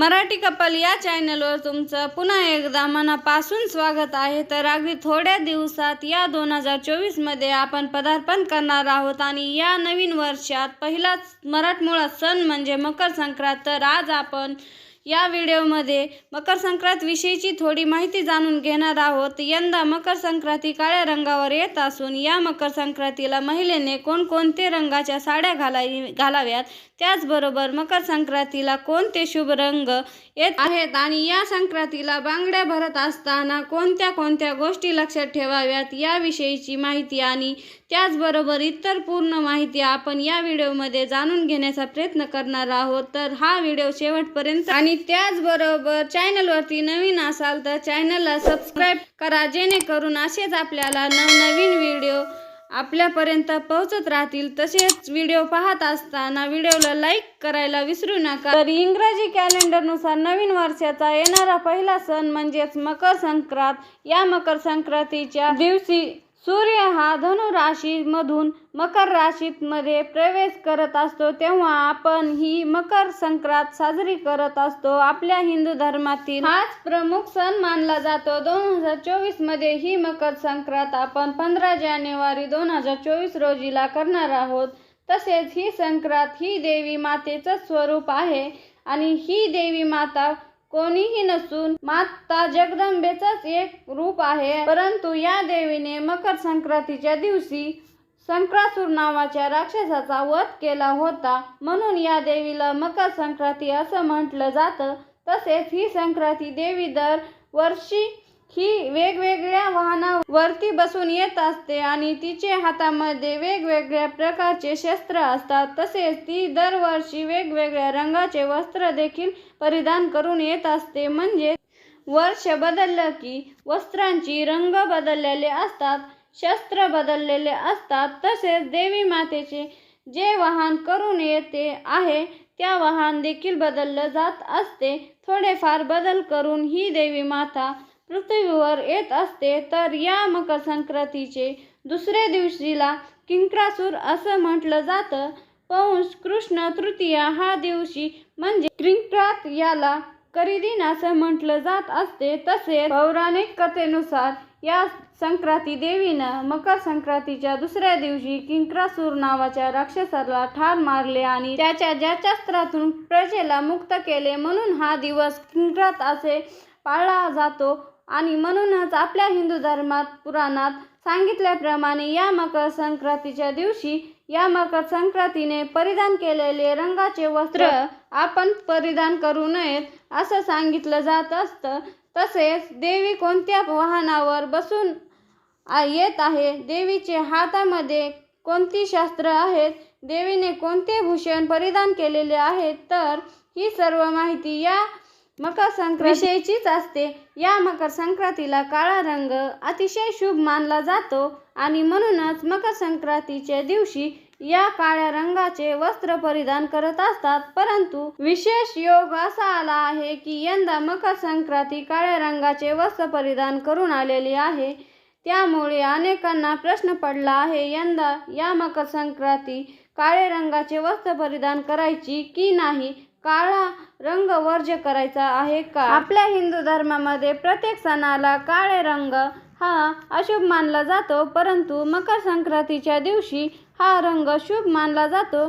Marathi couple या चॅनलवर तुमचं पुन्हा एकदा मनापासून स्वागत आहे. तर अगदी थोड्या दिवसात या दोन हजार चोवीसमध्ये आपण पदार्पण करणार आहोत आणि या नवीन वर्षात पहिलाच मराठमोळा सण म्हणजे मकर संक्रांत. तर आज आपण या व्हिडिओमध्ये मकर संक्रांतविषयीची थोडी माहिती जाणून घेणार आहोत. यंदा मकर संक्रांती काळ्या रंगावर येत असून या मकर संक्रांतीला महिलेने कोणकोणते रंगाच्या साड्या घालाई घालाव्यात? त्याचबरोबर मकर संक्रांतीला कोणते शुभ रंग येत आहेत? आणि या संक्रांतीला बांगड्या भरत असताना कोणत्या कोणत्या गोष्टी लक्षात ठेवाव्यात याविषयीची माहिती आणि त्याचबरोबर इतर पूर्ण माहिती आपण या व्हिडिओमध्ये जाणून घेण्याचा प्रयत्न करणार आहोत. तर हा व्हिडिओ शेवटपर्यंत आणि त्याचबरोबर चॅनलवरती नवीन असाल तर चॅनलला सबस्क्राईब करा जेणेकरून असेच आपल्याला नवनवीन व्हिडिओ आपल्यापर्यंत पोहोचत राहतील. तसेच व्हिडिओ पाहत असताना व्हिडिओला लाईक करायला विसरू नका. तर इंग्रजी कॅलेंडरनुसार नवीन वर्षाचा येणारा पहिला सण म्हणजेच मकर संक्रांत. या मकर संक्रांतीच्या दिवशी सूर्य हा धनु राशीमधून मकर राशीमध्ये प्रवेश करत असतो. तेव्हा आपण ही मकर संक्रांत साजरी करत असतो. आपल्या हिंदू धर्मातील हाच प्रमुख सण मानला जातो. दोन हजार चोवीसमध्ये ही मकर संक्रांत आपण पंधरा जानेवारी दोन हजार चोवीस रोजीला करणार आहोत. तसेच ही संक्रांत ही देवी मातेचं स्वरूप आहे आणि ही देवी माता कोणीही नसून माता जगदंबेचाच एक रूप आहे. परंतु या देवीने मकर संक्रांतीच्या दिवशी संक्रासूर नावाच्या राक्षसाचा वध केला होता. म्हणून या देवीला मकर संक्रांती असं म्हटलं जातं. तसेच ही संक्रांती देवी दर वर्षी ही वेगवेगळ्या वाहनावरती बसून येत असते आणि तिचे हातामध्ये वेगवेगळ्या प्रकारचे शस्त्र असतात. तसेच ती दरवर्षी वेगवेगळ्या रंगाचे वस्त्र देखील परिधान करून येत असते. म्हणजे वर्ष बदललं की वस्त्रांची रंग बदललेले असतात शस्त्र बदललेले असतात. तसेच देवी मातेचे जे वाहन करून येते आहे त्या वाहन देखील बदललं जात असते. थोडेफार बदल करून ही देवी माता पृथ्वीवर येत असते तर या मकर संक्रांतीचे दुसऱ्या दिवशीला किंक्रासूर असं म्हटलं जातं. पौष कृष्ण तृतीया हा दिवशी म्हणजे किंक्रात याला करिदिन असं म्हटलं जात असते. तसेच पौराणिक कथेनुसार या संक्रांती देवीनं मकर संक्रांतीच्या दुसऱ्या दिवशी किंक्रासूर नावाच्या राक्षसाला ठार मारले आणि त्याच्या ज्याच्यास्त्रातून प्रजेला मुक्त केले. म्हणून हा दिवस किंक्रात असे पाळला जातो. आणि म्हणूनच आपल्या हिंदू धर्मात पुराणात सांगितल्याप्रमाणे या मकर संक्रांतीच्या दिवशी या मकर संक्रांतीने परिधान केलेले रंगाचे वस्त्र आपण परिधान करू नयेत असं सांगितलं जात असतं. तसेच देवी कोणत्या वाहनावर बसून येत आहे देवीचे हातामध्ये कोणती शास्त्र आहेत देवीने कोणते भूषण परिधान केलेले आहेत तर ही सर्व माहिती या मकर संक्रांतीचीच असते. या मकर संक्रांतीला काळा रंग अतिशय शुभ मानला जातो आणि म्हणूनच मकर संक्रांतीच्या दिवशी या काळ्या रंगाचे वस्त्र परिधान करत असतात. परंतु विशेष योग असा आला आहे की यंदा मकर संक्रांती काळ्या रंगाचे वस्त्र परिधान करून आलेली आहे. त्यामुळे अनेकांना प्रश्न पडला आहे यंदा या मकर संक्रांती काळे रंगाचे वस्त्र परिधान करायची की नाही? काळा रंग वर्ज्य करायचा आहे का? आपल्या हिंदू धर्मामध्ये प्रत्येक सणाला काळे रंग हा अशुभ मानला जातो परंतु मकर संक्रांतीच्या दिवशी हा रंग शुभ मानला जातो.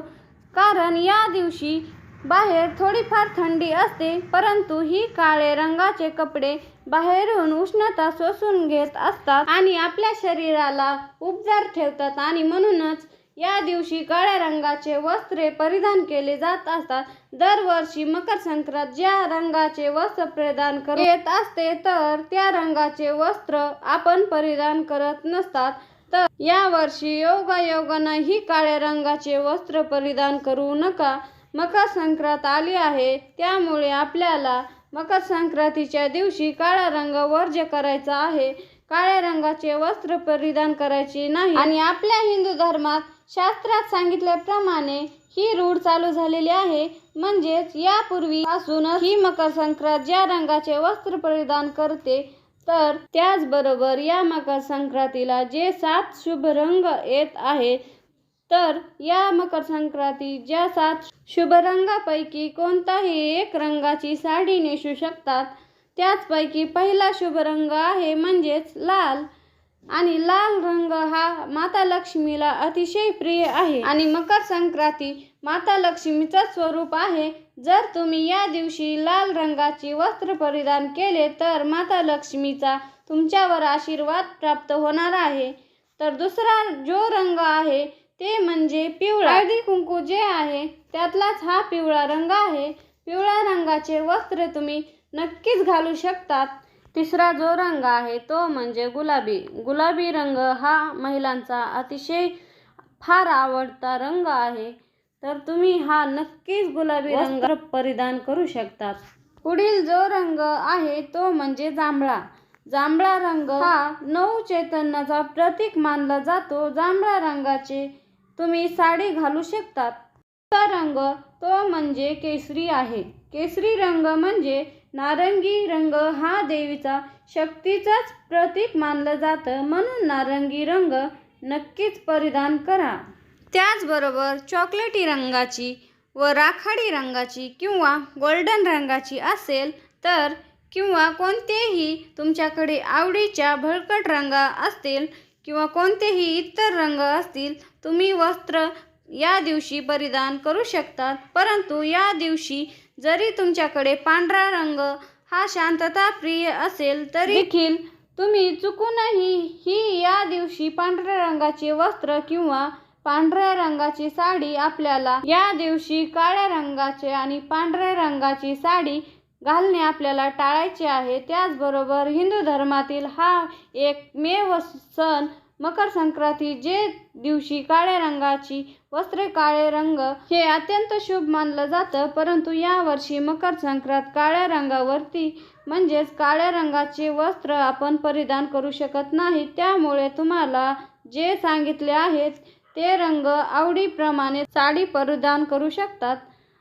कारण या दिवशी बाहेर थोडीफार थंडी असते परंतु ही काळे रंगाचे कपडे बाहेरून उष्णता शोषून घेत असतात आणि आपल्या शरीराला उपजार ठेवतात आणि म्हणूनच या दिवशी काळ्या रंगाचे वस्त्रे परिधान केले जात असतात. दरवर्षी मकर संक्रांत ज्या रंगाचे वस्त्र परिधान करत येत असते तर त्या रंगाचे वस्त्र आपण परिधान करत नसतात. तर या वर्षी योगायोगानं ही काळ्या रंगाचे वस्त्र परिधान करू नका. मकर संक्रांत आली आहे. त्यामुळे आपल्याला मकर संक्रांतीच्या दिवशी काळा रंग वर्ज्य करायचा आहे. काळ्या रंगाचे वस्त्र परिधान करायचे नाही. आणि आपल्या हिंदू धर्मात शास्त्रात सांगितल्याप्रमाणे ही रूढ चालू झालेली आहे. म्हणजेच यापूर्वीपासूनच ही मकर संक्रांत ज्या रंगाचे वस्त्र परिधान करते तर त्याचबरोबर या मकर संक्रांतीला जे सात शुभ रंग येत आहे तर या मकर संक्रांती ज्या सात शुभ रंगापैकी कोणताही एक रंगाची साडी नेसू शकतात. त्याचपैकी पहिला शुभ रंग आहे म्हणजेच लाल. आणि लाल रंग हा माता लक्ष्मीला अतिशय प्रिय आहे. आणि मकर संक्रांती माता लक्ष्मीचं स्वरूप आहे. जर तुम्ही या दिवशी लाल रंगाचे वस्त्र परिधान केले तर माता लक्ष्मीचा तुमच्यावर आशीर्वाद प्राप्त होणार आहे. तर दुसरा जो रंग आहे ते म्हणजे पिवळा. हळदी कुंकू जे आहे त्यातलाच हा पिवळा रंग आहे. पिवळ्या रंगाचे वस्त्र तुम्ही नक्कीच घालू शकतात. तिसरा जो रंग आहे तो म्हणजे गुलाबी. गुलाबी रंग हा महिलांचा अतिशय फार आवडता रंग आहे. तर तुम्ही हा नक्कीच गुलाबी रंग परिधान करू शकतात. पुढील जो रंग आहे तो म्हणजे जांभळा. जांभळा रंग हा नऊ चैतन्याचा प्रतीक मानला जातो. जांभळा रंगाचे तुम्ही साडी घालू शकतात. रंग तो म्हणजे केसरी आहे. केसरी रंग म्हणजे नारंगी रंग हा देवीचा शक्तीचाच प्रतीक मानलं जातं. म्हणून नारंगी रंग नक्कीच परिधान करा. त्याचबरोबर चॉकलेटी रंगाची व राखाडी रंगाची किंवा गोल्डन रंगाची असेल तर किंवा कोणतेही तुमच्याकडे आवडीच्या भळकट रंग असतील किंवा कोणतेही इतर रंग असतील तुम्ही वस्त्र या दिवशी परिधान करू शकतात. परंतु या दिवशी जरी तुमच्याकडे पांढरा रंग हा शांतता प्रिय असेल तरी देखील तुम्ही चुकूनही ही या दिवशी पांढऱ्या रंगाचे वस्त्र किंवा पांढऱ्या रंगाची साडी आपल्याला या दिवशी काळ्या रंगाचे आणि पांढऱ्या रंगाची साडी घालणे आपल्याला टाळायचे आहे. त्याचबरोबर हिंदू धर्मातील हा एकमेव सण मकर संक्रांती जे दिवशी काळ्या रंगाची वस्त्रे काळे रंग हे अत्यंत शुभ मानलं जातं. परंतु यावर्षी मकर संक्रांत काळ्या रंगावरती म्हणजेच काळ्या रंगाचे वस्त्र आपण परिधान करू शकत नाही. त्यामुळे तुम्हाला जे सांगितले आहेत ते रंग आवडीप्रमाणे साडी परिधान करू शकतात.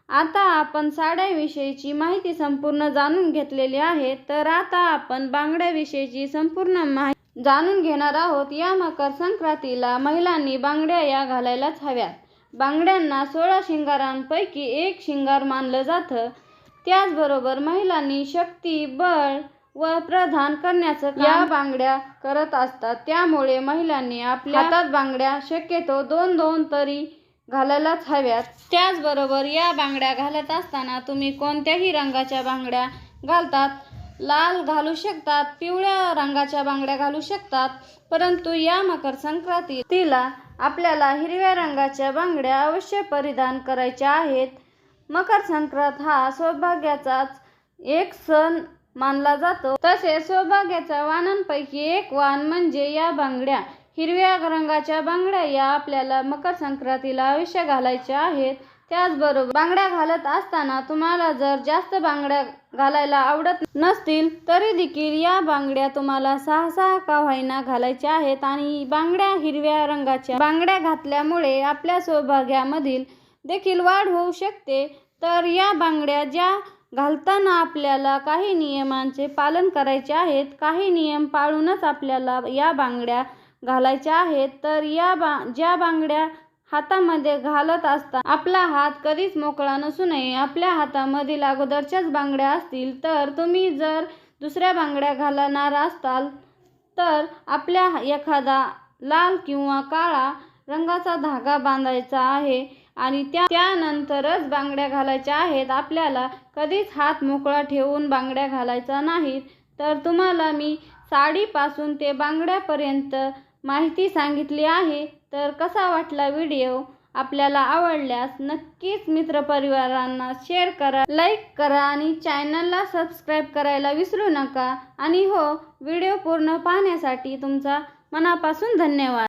आता आपण साड्याविषयीची माहिती संपूर्ण जाणून घेतलेली आहे. तर आता आपण बांगड्याविषयीची संपूर्ण माहिती जाणून घेणार आहोत या मकर संक्रांतीला महिलांनी बांगड्या या घालायलाच हव्यात. बांगड्यांना सोळा शिंगारांपैकी एक शिंगार मानलं जातं. त्याचबरोबर महिलांनी शक्ती बळ व प्रदान करण्याचं या बांगड्या करत असतात. त्यामुळे महिलांनी आपल्या हातात बांगड्या शक्यतो दोन दोन तरी घालायलाच हव्यात. त्याचबरोबर या बांगड्या घालत असताना तुम्ही कोणत्याही रंगाच्या बांगड्या घालतात? लाल घालू शकतात पिवळ्या रंगाच्या बांगड्या घालू शकतात परंतु या मकर संक्रांतीला आपल्याला हिरव्या रंगाच्या बांगड्या अवश्य परिधान करायच्या आहेत. मकर संक्रांत हा सौभाग्याचाच एक सण मानला जातो. तसेच सौभाग्याच्या वाणांपैकी एक वाण म्हणजे या बांगड्या. हिरव्या रंगाच्या बांगड्या या आपल्याला मकर संक्रांतीला अवश्य घालायच्या आहेत. त्याचबरोबर बांगड्या घालत असताना तुम्हाला जर जास्त बांगड्या घालायला आवडत नसतील तरी देखील या बांगड्या तुम्हाला सहा सहा का व्हायना घालायच्या आहेत आणि बांगड्या हिरव्या रंगाच्या बांगड्या घातल्यामुळे आपल्या सौभाग्यामधील देखील वाढ होऊ शकते. तर या बांगड्या ज्या घालताना आपल्याला काही नियमांचे पालन करायचे आहेत काही नियम पाळूनच आपल्याला या बांगड्या घालायच्या आहेत तर या बा ज्या बांगड्या हातामध्ये घालत असता. आपला हात कधीच मोकळा नसू नये. आपल्या हातामधील अगोदरच्याच बांगड्या असतील तर तुम्ही जर दुसऱ्या बांगड्या घालणार असताल तर आपल्या एखादा लाल किंवा काळा रंगाचा धागा बांधायचा आहे आणि त्या त्यानंतरच बांगड्या घालायच्या आहेत. आपल्याला कधीच हात मोकळा ठेवून बांगड्या घालायचा नाहीत. तर तुम्हाला मी साडीपासून ते बांगड्यापर्यंत माहिती सांगितली आहे तर कसा वाटला व्हिडिओ? आपल्याला आवडल्यास नक्कीच मित्रपरिवारांना शेअर करा लाईक करा आणि चॅनलला सबस्क्राईब करायला विसरू नका. आणि हो व्हिडिओ पूर्ण पाहण्यासाठी तुमचा मनापासून धन्यवाद.